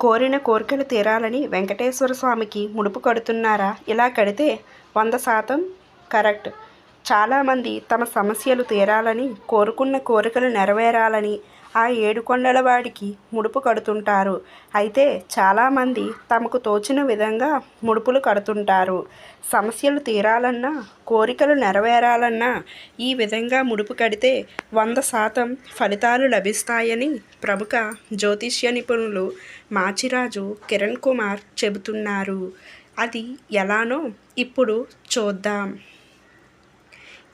కోరిన కోరికలు తీరాలని వెంకటేశ్వర స్వామికి ముడుపు కడుతున్నారా? ఇలా కడితే వంద శాతం కరెక్ట్. చాలామంది తమ సమస్యలు తీరాలని కోరుకున్న కోరికలు నెరవేరాలని ఆ ఏడుకొండల వాడికి ముడుపు కడుతుంటారు. అయితే చాలామంది తమకు తోచిన విధంగా ముడుపులు కడుతుంటారు. సమస్యలు తీరాలన్నా కోరికలు నెరవేరాలన్నా ఈ విధంగా ముడుపు కడితే వంద శాతం ఫలితాలు లభిస్తాయని ప్రముఖ జ్యోతిష్య నిపుణులు మాచిరాజు కిరణ్ కుమార్ చెబుతున్నారు. అది ఎలానో ఇప్పుడు చూద్దాం.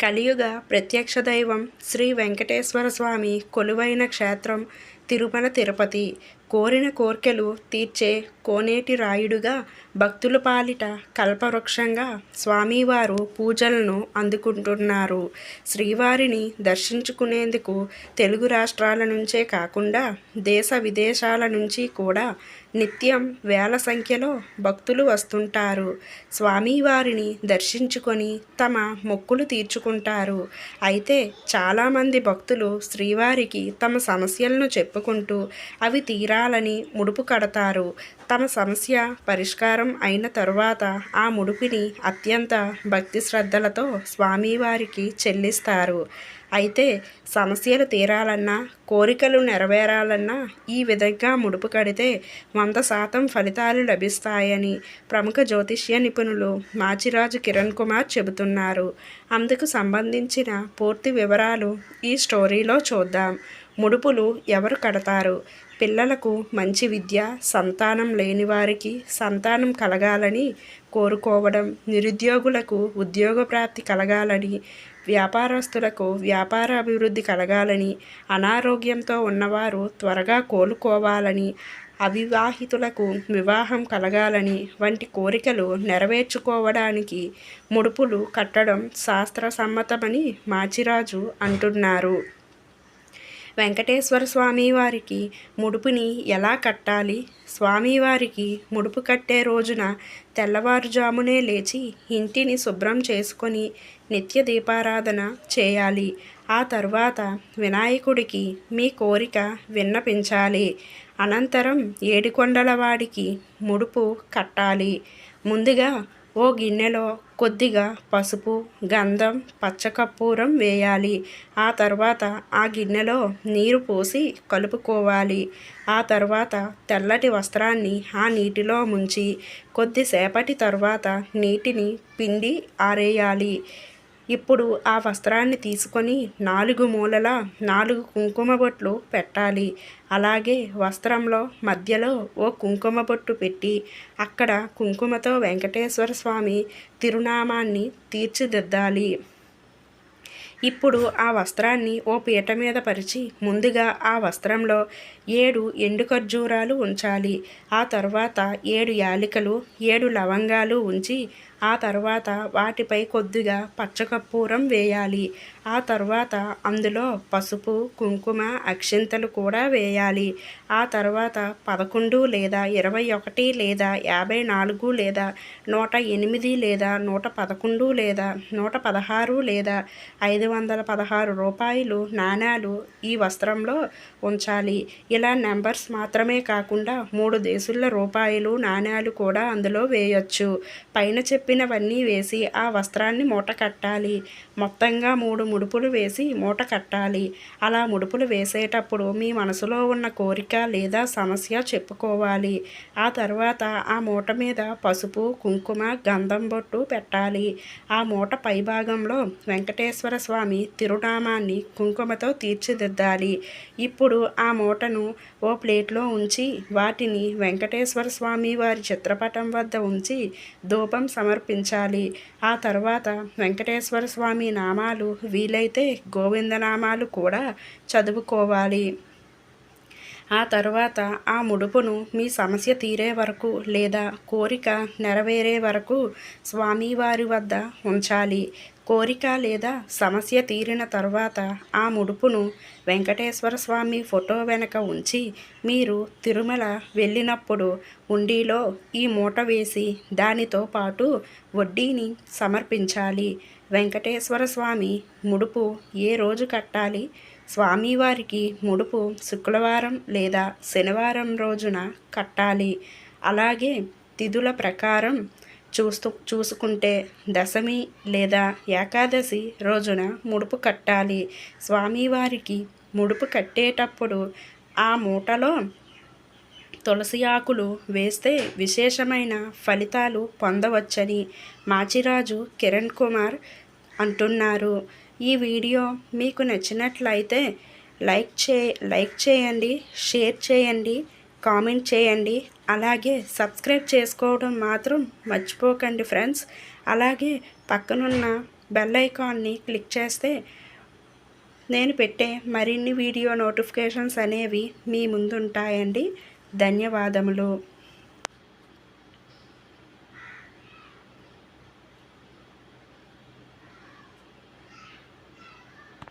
కలియుగ ప్రత్యక్ష దైవం శ్రీ వెంకటేశ్వర స్వామి కొలువైన క్షేత్రం తిరుమల తిరుపతి. కోరిన కోర్కెలు తీర్చే కోనేటి రాయుడుగా భక్తుల పాలిట కల్పవృక్షంగా స్వామివారు పూజలను అందుకుంటున్నారు. శ్రీవారిని దర్శించుకునేందుకు తెలుగు రాష్ట్రాల నుంచే కాకుండా దేశ విదేశాల నుంచి కూడా నిత్యం వేల సంఖ్యలో భక్తులు వస్తుంటారు. స్వామివారిని దర్శించుకొని తమ మొక్కులు తీర్చుకుంటారు. అయితే చాలామంది భక్తులు శ్రీవారికి తమ సమస్యలను చెప్పుకుంటూ అవి తీరా చేయాలని ముడుపు కడతారు. తమ సమస్య పరిష్కారం అయిన తరువాత ఆ ముడుపుని అత్యంత భక్తి శ్రద్ధలతో స్వామివారికి చెల్లిస్తారు. అయితే సమస్యలు తీరాలన్నా కోరికలు నెరవేరాలన్నా ఈ విధంగా ముడుపు కడితే వంద శాతం ఫలితాలు లభిస్తాయని ప్రముఖ జ్యోతిష్య నిపుణులు మాచిరాజు కిరణ్ కుమార్ చెబుతున్నారు. అందుకు సంబంధించిన పూర్తి వివరాలు ఈ స్టోరీలో చూద్దాం. ముడుపులు ఎవరు కడతారు? పిల్లలకు మంచి విద్య సంతానం లేని వారికి సంతానం కలగాలని కోరుకోవడం నిరుద్యోగులకు ఉద్యోగ ప్రాప్తి కలగాలని వ్యాపారస్తులకు వ్యాపార అభివృద్ధి కలగాలని అనారోగ్యంతో ఉన్నవారు త్వరగా కోలుకోవాలని అవివాహితులకు వివాహం కలగాలని వంటి కోరికలు నెరవేర్చుకోవడానికి ముడుపులు కట్టడం శాస్త్ర సమ్మతమని మాచిరాజు అంటున్నారు. వెంకటేశ్వర స్వామి వారికి ముడుపుని ఎలా కట్టాలి? స్వామివారికి ముడుపు కట్టే రోజున తెల్లవారుజామునే లేచి ఇంటిని శుభ్రం చేసుకొని నిత్య దీపారాధన చేయాలి. ఆ తర్వాత వినాయకుడికి మీ కోరిక విన్నపించాలి. అనంతరం ఏడుకొండలవాడికి ముడుపు కట్టాలి. ముందుగా ఓ గిన్నెలో కొద్దిగా పసుపు గంధం పచ్చకర్పూరం వేయాలి. ఆ తర్వాత ఆ గిన్నెలో నీరు పోసి కలుపుకోవాలి. ఆ తర్వాత తెల్లటి వస్త్రాన్ని ఆ నీటిలో ముంచి కొద్దిసేపటి తర్వాత నీటిని పిండి ఆరేయాలి. ఇప్పుడు ఆ వస్త్రాన్ని తీసుకొని నాలుగు మూలల నాలుగు కుంకుమ బొట్లు పెట్టాలి. అలాగే వస్త్రంలో మధ్యలో ఓ కుంకుమ బొట్టు పెట్టి అక్కడ కుంకుమతో వెంకటేశ్వర స్వామి తిరునామాన్ని తీర్చిదిద్దాలి. ఇప్పుడు ఆ వస్త్రాన్ని ఓ పీట మీద పరిచి ముందుగా ఆ వస్త్రంలో ఏడు ఎండు ఖర్జూరాలు ఉంచాలి. ఆ తర్వాత ఏడు యాలికలు ఏడు లవంగాలు ఉంచి ఆ తర్వాత వాటిపై కొద్దిగా పచ్చకర్పూరం వేయాలి. ఆ తర్వాత అందులో పసుపు కుంకుమ అక్షింతలు కూడా వేయాలి. ఆ తర్వాత పదకొండు లేదా ఇరవై ఒకటి లేదా యాభై నాలుగు లేదా నూట ఎనిమిది లేదా నూట పదకొండు లేదా నూట పదహారు లేదా ఐదు వందల పదహారు రూపాయలు నాణాలు ఈ వస్త్రంలో ఉంచాలి. ఇలా నెంబర్స్ మాత్రమే కాకుండా మూడు దేశుల రూపాయలు నాణ్యాలు కూడా అందులో వేయొచ్చు. పైన చెప్పినవన్నీ వేసి ఆ వస్త్రాన్ని మూట కట్టాలి. మొత్తంగా మూడు ముడుపులు వేసి మూట కట్టాలి. అలా ముడుపులు వేసేటప్పుడు మీ మనసులో ఉన్న కోరిక లేదా సమస్య చెప్పుకోవాలి. ఆ తర్వాత ఆ మూట మీద పసుపు కుంకుమ గంధం బొట్టు పెట్టాలి. ఆ మూట పైభాగంలో వెంకటేశ్వర స్వామి స్వామి తిరునామాన్ని కుంకుమతో తీర్చిదిద్దాలి. ఇప్పుడు ఆ మూటను ఓ ప్లేట్లో ఉంచి వాటిని వెంకటేశ్వర స్వామి వారి చిత్రపటం వద్ద ఉంచి ధూపం సమర్పించాలి. ఆ తర్వాత వెంకటేశ్వర స్వామి నామాలు వీలైతే గోవిందనామాలు కూడా చదువుకోవాలి. ఆ తర్వాత ఆ ముడుపును మీ సమస్య తీరే వరకు లేదా కోరిక నెరవేరే వరకు స్వామివారి వద్ద ఉంచాలి. కోరిక లేదా సమస్య తీరిన తర్వాత ఆ ముడుపును వెంకటేశ్వర స్వామి ఫోటో వెనక ఉంచి మీరు తిరుమల వెళ్ళినప్పుడు ఉండిలో ఈ మూట వేసి దానితో పాటు వడ్డీని సమర్పించాలి. వెంకటేశ్వర స్వామి ముడుపు ఏ రోజు కట్టాలి? స్వామివారికి ముడుపు శుక్రవారం లేదా శనివారం రోజున కట్టాలి. అలాగే తిథుల ప్రకారం చూస్తూ చూసుకుంటే దశమి లేదా ఏకాదశి రోజున ముడుపు కట్టాలి. స్వామివారికి ముడుపు కట్టేటప్పుడు ఆ మూటలో తులసి ఆకులు వేస్తే విశేషమైన ఫలితాలు పొందవచ్చని మాచిరాజు కిరణ్ కుమార్ అంటున్నారు. ఈ వీడియో మీకు నచ్చినట్లయితే లైక్ చే లైక్ చేయండి షేర్ చేయండి. కామెంట్ చేయండి. అలాగే సబ్స్క్రైబ్ చేసుకోవడం మాత్రం మర్చిపోకండి ఫ్రెండ్స్. అలాగే పక్కనున్న బెల్ ఐకాన్ని క్లిక్ చేస్తే నేను పెట్టే మరిన్ని వీడియో నోటిఫికేషన్స్ అనేవి మీ ముందుంటాయండి. ధన్యవాదములు.